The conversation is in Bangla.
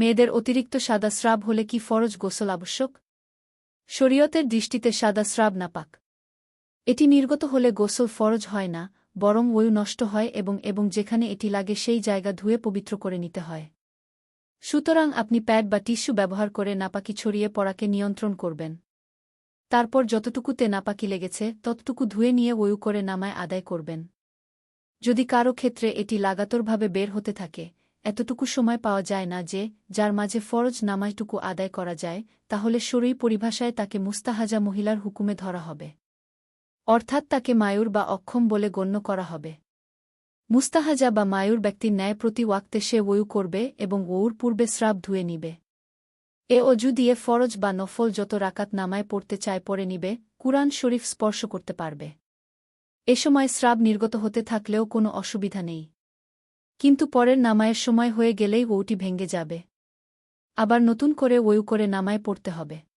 মেয়েদের অতিরিক্ত সাদা স্রাব হলে কি ফরজ গোসল আবশ্যক? শরীয়তের দৃষ্টিতে সাদা স্রাব নাপাক। এটি নির্গত হলে গোসল ফরজ হয় না, বরং ওয়ু নষ্ট হয় এবং এবং যেখানে এটি লাগে সেই জায়গা ধুয়ে পবিত্র করে নিতে হয়। সুতরাং আপনি প্যাড বা টিস্যু ব্যবহার করে নাপাকি ছড়িয়ে পড়াকে নিয়ন্ত্রণ করবেন। তারপর যতটুকুতে নাপাকি লেগেছে, ততটুকু ধুয়ে নিয়ে ওয়ু করে নামায় আদায় করবেন। যদি কারও ক্ষেত্রে এটি লাগাতরভাবে বের হতে থাকে এতটুকু সময় পাওয়া যায় না যে, যার মাঝে ফরজ নামাইটুকু আদায় করা যায়, তাহলে শরীর পরিভাষায় তাকে মুস্তাহাজা মহিলার হুকুমে ধরা হবে। অর্থাৎ তাকে মায়ুর বা অক্ষম বলে গণ্য করা হবে। মুস্তাহাজা বা মায়ুর ব্যক্তির ন্যায় প্রতি ওয়াক্তে সে ওয়ু করবে এবং ওউর পূর্বে স্রাব ধুয়ে নিবে। এ অজু দিয়ে ফরজ বা নফল যত রাকাত নামায় পড়তে চায় পড়ে নিবে, কুরআন শরীফ স্পর্শ করতে পারবে। এ সময় স্রাব নির্গত হতে থাকলেও কোনো অসুবিধা নেই। কিন্তু পরের নামায়ের সময় হয়ে গেলেই ওটি ভেঙে যাবে। আবার নতুন করে ওয়ু করে নামায় পড়তে হবে।